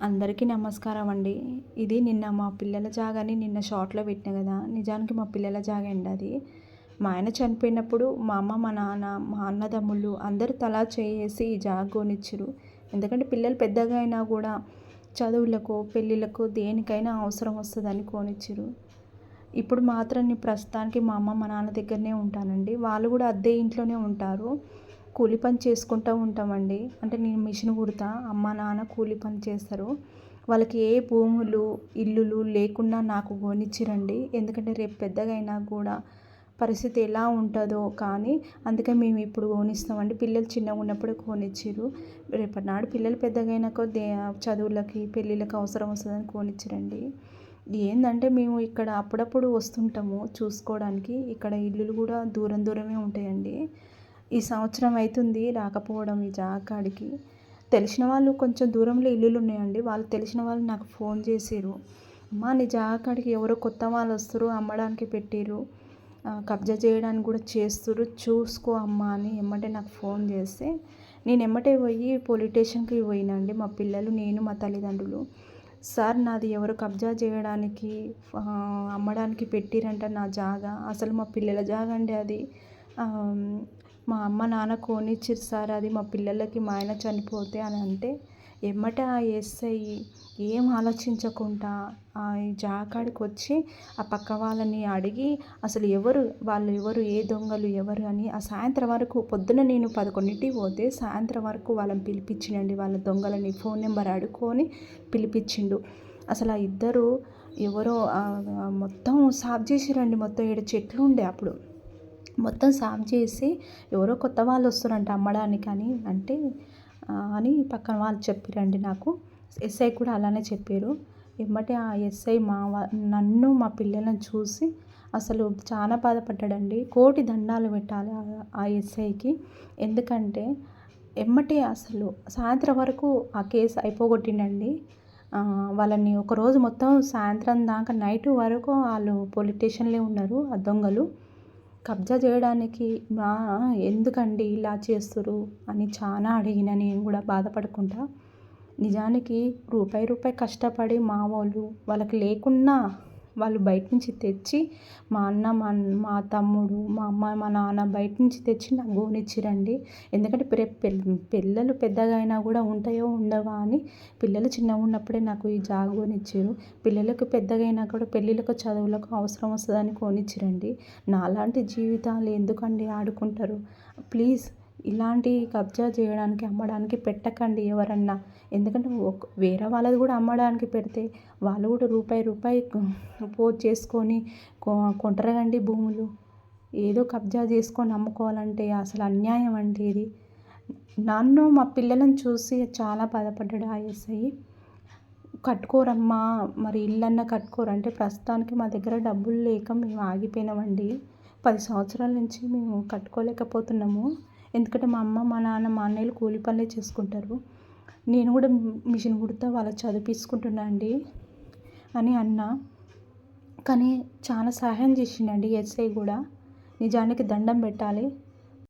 అందరికీ నమస్కారం అండి. ఇది నిన్న మా పిల్లల జాగాని నిన్న షార్ట్లో పెట్టిన కదా నిజానికి మా పిల్లల జాగా అండి అది. మా ఆయన చనిపోయినప్పుడు మా అమ్మ మా నాన్న మా అన్నదమ్ముళ్ళు అందరూ తలా చేసి ఈ జాగ కొనిచ్చారు ఎందుకంటే పిల్లలు పెద్దగా అయినా కూడా చదువులకు పెళ్ళిళ్ళకు దేనికైనా అవసరం వస్తుందని కొనిచ్చారు ఇప్పుడు మాత్రం నేను ప్రస్తుతానికి మా అమ్మ మా నాన్న దగ్గరనే ఉంటానండి. వాళ్ళు కూడా అద్దె ఇంట్లోనే ఉంటారు. కూలి పని చేసుకుంటూ ఉంటామండి. అంటే నేను మిషన్ కుడతా అమ్మ నాన్న కూలి పని చేస్తారు. వాళ్ళకి ఏ భూములు ఇల్లులు లేకుండా నాకు కొనిచ్చిరండి. ఎందుకంటే రేపు పెద్దగా అయినా కూడా పరిస్థితి ఎలా ఉంటుందో కానీ అందుకే మేము ఇప్పుడు గోనిస్తామండి పిల్లలు చిన్నగా ఉన్నప్పుడు కొనిచ్చిర్రు. రేపటి నాడు పిల్లలు పెద్దగైనాకో దే చదువులకి పెళ్ళిళ్ళకి అవసరం వస్తుందని కొనిచ్చిరండి. ఏంటంటే మేము ఇక్కడ అప్పుడప్పుడు వస్తుంటాము చూసుకోవడానికి. ఇక్కడ ఇల్లులు కూడా దూరం దూరమే ఉంటాయండి. ఈ సంవత్సరం అవుతుంది రాకపోవడం ఈ జాకాడికి తెలిసిన వాళ్ళు కొంచెం దూరంలో ఇల్లులు ఉన్నాయండి. వాళ్ళు తెలిసిన వాళ్ళు నాకు ఫోన్ చేసిర్రు. అమ్మా నీ జాకాడికి ఎవరో కొత్త వాళ్ళు వస్తారు అమ్మడానికి పెట్టిర్రు. కబ్జా చేయడానికి కూడా చేస్తుర్రు. చూసుకో అమ్మా అని ఎమ్మటే నాకు ఫోన్ చేస్తే నేను ఎమ్మటే పోయి పోలీస్ స్టేషన్కి పోయినండి. మా పిల్లలు నేను మా తల్లిదండ్రులు. సార్ నాది ఎవరు కబ్జా చేయడానికి అమ్మడానికి పెట్టిరంట నా జాగా. అసలు మా పిల్లల జాగా అండి అది. మా అమ్మ నాన్న కొనిచ్చిర్రు సార్ అది మా పిల్లలకి మా ఆయన చనిపోతే అని అంటే ఎమ్మట ఆ ఎస్ఐ ఏం ఆలోచించకుండా ఆ జాకాడికి వచ్చి ఆ పక్క వాళ్ళని అడిగి అసలు ఎవరు వాళ్ళు ఎవరు ఏ దొంగలు ఎవరు అని ఆ సాయంత్రం వరకు పొద్దున నేను పదకొండింటికి పోతే సాయంత్రం వరకు వాళ్ళని పిలిపించిండండి వాళ్ళ దొంగలని ఫోన్ నెంబర్ అడుక్కొని పిలిపించిండు. అసలు ఆ ఇద్దరు ఎవరో మొత్తం సాఫ్ చేసిరండి. మొత్తం ఏడు చెట్లు ఉండే అప్పుడు. మొత్తం సాఫ్ చేసి ఎవరో కొత్త వాళ్ళు వస్తారంట అమ్మడానికి అని అంటే అని పక్కన వాళ్ళు చెప్పిరండి నాకు. ఎస్ఐ కూడా అలానే చెప్పారు. ఎమ్మటే ఆ ఎస్ఐ మా నన్ను మా పిల్లలను చూసి అసలు చాలా బాధపడ్డాడండి. కోటి దండాలు పెట్టాలి ఆ ఎస్ఐకి. ఎందుకంటే ఎమ్మటే అసలు సాయంత్రం వరకు ఆ కేసు అయిపోగొట్టిండండి. వాళ్ళని ఒకరోజు మొత్తం సాయంత్రం దాకా నైట్ వరకు వాళ్ళు పోలీస్ స్టేషన్లే ఉన్నారు ఆ దొంగలు. కబ్జా చేయడానికి మా ఎందుకండి ఇలా చేస్తుర్రు అని చాలా అడిగిన నేను కూడా బాధపడకుండా. నిజానికి రూపాయి రూపాయి కష్టపడి మా వాళ్ళు వాళ్ళకి లేకున్నా వాళ్ళు బయట నుంచి తెచ్చి మా అన్న మా మా తమ్ముడు మా అమ్మ మా నాన్న బయట నుంచి తెచ్చి నాకు గోనిచ్చిరండి ఎందుకంటే రేపు పిల్లలు పెద్దగా అయినా కూడా ఉంటాయో ఉండవా అని పిల్లలు చిన్నగా ఉన్నప్పుడే నాకు ఈ జాగోనిచ్చారు పిల్లలకు పెద్దగా అయినా కూడా పెళ్ళిళ్ళకు చదువులకు అవసరం వస్తుందని కోనిచ్చిరండి. నాలాంటి జీవితాలు ఎందుకండి ఆడుకుంటారు? ప్లీజ్ ఇలాంటి కబ్జా చేయడానికి అమ్మడానికి పెట్టకండి ఎవరన్నా. ఎందుకంటే వేరే వాళ్ళది కూడా అమ్మడానికి పెడితే వాళ్ళు కూడా రూపాయి రూపాయి పోజ్ చేసుకొని కొంటరగండి భూములు. ఏదో కబ్జా చేసుకొని అమ్ముకోవాలంటే అసలు అన్యాయం అండి ఇది. నన్ను మా పిల్లలను చూసి చాలా బాధపడ్డాడు ఆ ఎస్ఐ. కట్టుకోరమ్మా మరి ఇల్లన్నా కట్టుకోరు. అంటే ప్రస్తుతానికి మా దగ్గర డబ్బులు లేక మేము ఆగిపోయినామండి. పది సంవత్సరాల నుంచి మేము కట్టుకోలేకపోతున్నాము. ఎందుకంటే మా అమ్మ మా నాన్న మా అన్నయ్యలు కూలి పనులే చేసుకుంటారు. నేను కూడా మిషన్ కుడతా వాళ్ళకి చదివించుకుంటున్నా అండి అని అన్నా. కానీ చాలా సహాయం చేసిండండి ఎస్ఐ కూడా. నిజానికి దండం పెట్టాలి.